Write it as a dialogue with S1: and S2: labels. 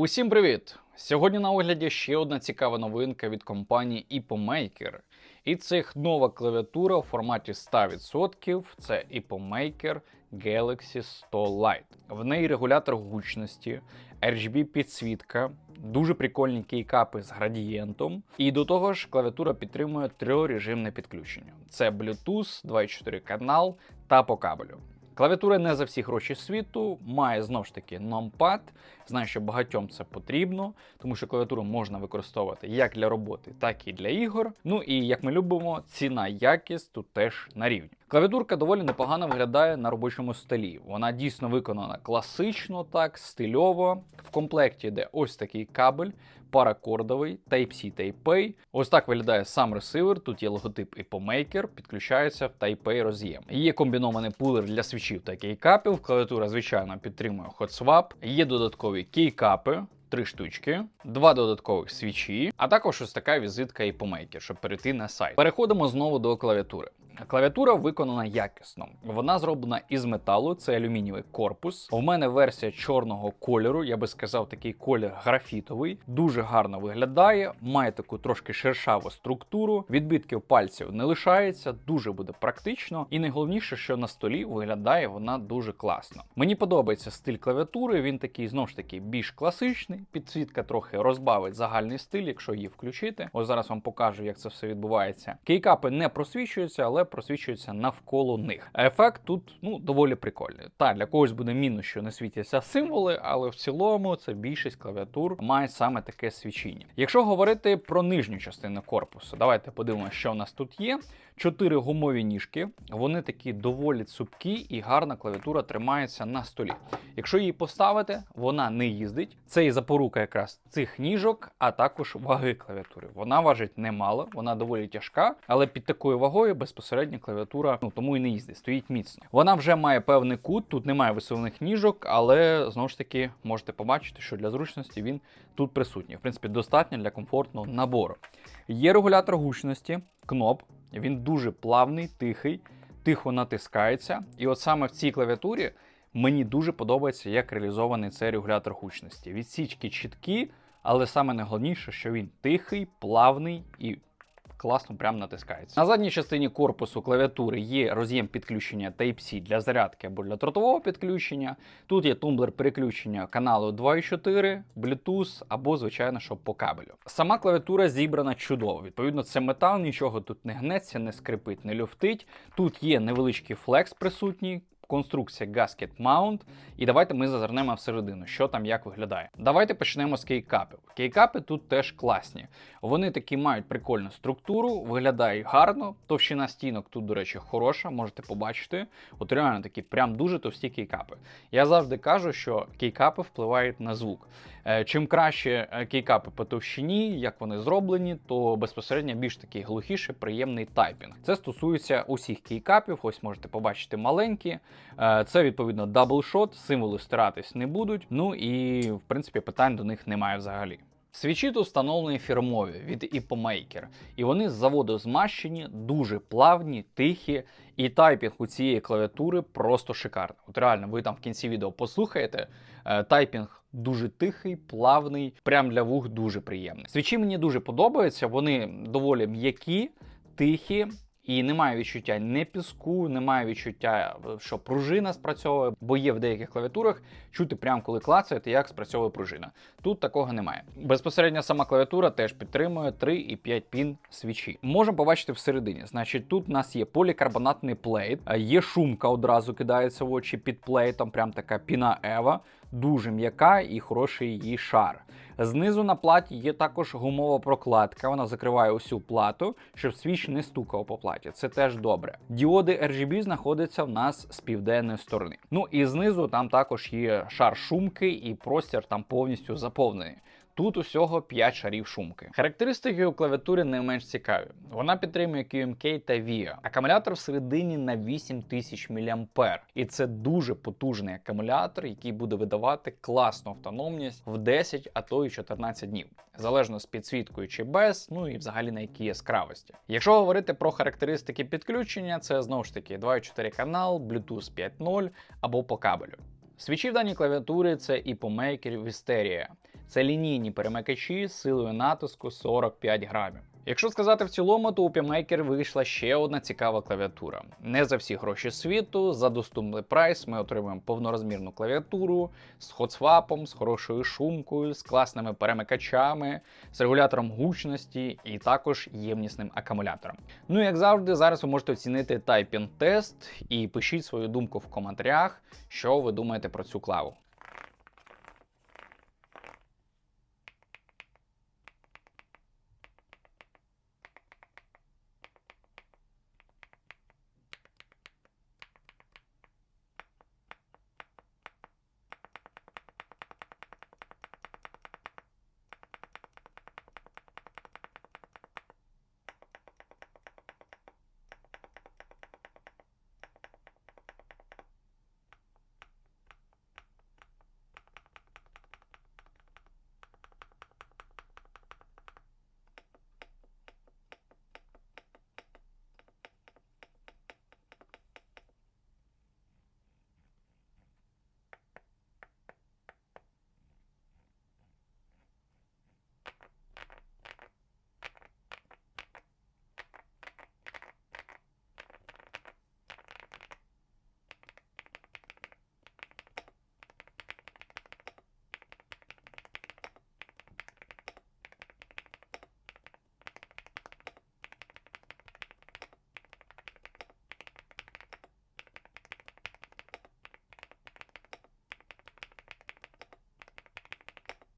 S1: Усім привіт! Сьогодні на огляді ще одна цікава новинка від компанії EpoMaker. І це їх нова клавіатура в форматі 100%. Це EpoMaker Galaxy 100 Lite. В неї регулятор гучності, RGB підсвітка, дуже прикольні кейкапи з градієнтом. І до того ж, клавіатура підтримує трьохрежимне підключення: це Bluetooth, 2.4 канал та по кабелю. Клавіатура не за всі гроші світу, має знову ж таки номпад. Знаю, що багатьом це потрібно, тому що клавіатуру можна використовувати як для роботи, так і для ігор. Ну і як ми любимо, ціна якість тут теж на рівні. Клавіатурка доволі непогано виглядає на робочому столі. Вона дійсно виконана класично, так, стильово. В комплекті йде ось такий кабель, паракордовий, Type-C Type-A. Ось так виглядає сам ресивер. Тут є логотип EpoMaker, підключається в Type-A роз'єм. Є комбінований пулер для свічів та кейкапів. Клавіатура, звичайно, підтримує HotSwap. Є додаткові кейкапи. Три штучки, два додаткових свічі, а також ось така візитка EpoMaker, щоб перейти на сайт. Переходимо знову до клавіатури. Клавіатура виконана якісно. Вона зроблена із металу, це алюмінієвий корпус. У мене версія чорного кольору, я би сказав, такий колір графітовий. Дуже гарно виглядає, має таку трошки шершаву структуру. Відбитків пальців не лишається, дуже буде практично. І найголовніше, що на столі виглядає вона дуже класно. Мені подобається стиль клавіатури. Він такий знову ж таки більш класичний. Підсвітка трохи розбавить загальний стиль, якщо її включити. Ось зараз вам покажу, як це все відбувається. Кейкапи не просвічуються, але просвічуються навколо них. Ефект тут ну доволі прикольний. Та для когось буде мінус, що не світяться символи, але в цілому це більшість клавіатур має саме таке свічіння. Якщо говорити про нижню частину корпусу, давайте подивимося, що в нас тут є. Чотири гумові ніжки, вони такі доволі цупкі і гарна клавіатура тримається на столі. Якщо її поставити, вона не їздить. Це і запорука якраз цих ніжок, а також ваги клавіатури. Вона важить немало, вона доволі тяжка, але під такою вагою безпосередньо клавіатура ну тому і не їздить, стоїть міцно. Вона вже має певний кут, тут немає висувних ніжок, але знову ж таки можете побачити, що для зручності він тут присутній. В принципі, достатньо для комфортного набору. Є регулятор гучності, кноп. Він дуже плавний, тихий, тихо натискається. І от саме в цій клавіатурі мені дуже подобається, як реалізований цей регулятор гучності. Відсічки чіткі, але саме найголовніше, що він тихий, плавний і класно прям натискається. На задній частині корпусу клавіатури є роз'єм підключення Type-C для зарядки або для тротового підключення. Тут є тумблер переключення каналу 2.4, Bluetooth або, звичайно, що по кабелю. Сама клавіатура зібрана чудово. Відповідно, це метал, нічого тут не гнеться, не скрипить, не люфтить. Тут є невеличкий флекс присутній конструкція Gasket Mount. І давайте ми зазирнемо всередину, що там як виглядає. Давайте почнемо з кейкапів. Кейкапи тут теж класні. Вони такі мають прикольну структуру, виглядають гарно. Товщина стінок тут, до речі, хороша, можете побачити. От реально такі прям дуже товсті кейкапи. Я завжди кажу, що кейкапи впливають на звук. Е, чим краще е, кейкапи по товщині, як вони зроблені, то безпосередньо більш такий глухіший, приємний тайпінг. Це стосується усіх кейкапів, ось можете побачити маленькі. Е, це відповідно даблшот, символи стиратись не будуть. Ну і в принципі питань до них немає взагалі. Свічі тут встановлені фірмові від EpoMaker, і вони з заводу змащені, дуже плавні, тихі, і тайпінг у цієї клавіатури просто шикарний. От реально, ви там в кінці відео послухаєте, тайпінг дуже тихий, плавний, прям для вух дуже приємний. Свічі мені дуже подобаються, вони доволі м'які, тихі. І немає відчуття не піску, немає відчуття, що пружина спрацьовує, бо є в деяких клавіатурах чути прямо коли клацаєте, як спрацьовує пружина. Тут такого немає. Безпосередньо сама клавіатура теж підтримує 3 і 5 пін свічі. Можемо побачити всередині. Значить, тут у нас є полікарбонатний плейт, є шумка одразу кидається в очі під плейтом, прям така піна Ева, дуже м'яка і хороший її шар. Знизу на платі є також гумова прокладка, вона закриває усю плату, щоб свіч не стукав по платі. Це теж добре. Діоди RGB знаходяться в нас з південної сторони. Ну і знизу там також є шар шумки, і простір там повністю заповнений. Тут усього 5 шарів шумки. Характеристики у клавіатури не менш цікаві. Вона підтримує QMK та VIA. Акумулятор всередині на 8000 мА. І це дуже потужний акумулятор, який буде видавати класну автономність в 10, а то й 14 днів. Залежно з підсвіткою чи без, ну і взагалі на якій яскравості. Якщо говорити про характеристики підключення, це знову ж таки 2.4 канал, Bluetooth 5.0 або по кабелю. Свічі в даній клавіатурі це і по Maker Wisteria. Це лінійні перемикачі з силою натиску 45 грамів. Якщо сказати в цілому, то у PMaker вийшла ще одна цікава клавіатура. Не за всі гроші світу, за доступний прайс ми отримуємо повнорозмірну клавіатуру з хотсвапом, з хорошою шумкою, з класними перемикачами, з регулятором гучності і також ємнісним акумулятором. Ну як завжди, зараз ви можете оцінити тайпінг-тест і пишіть свою думку в коментарях, що ви думаєте про цю клаву.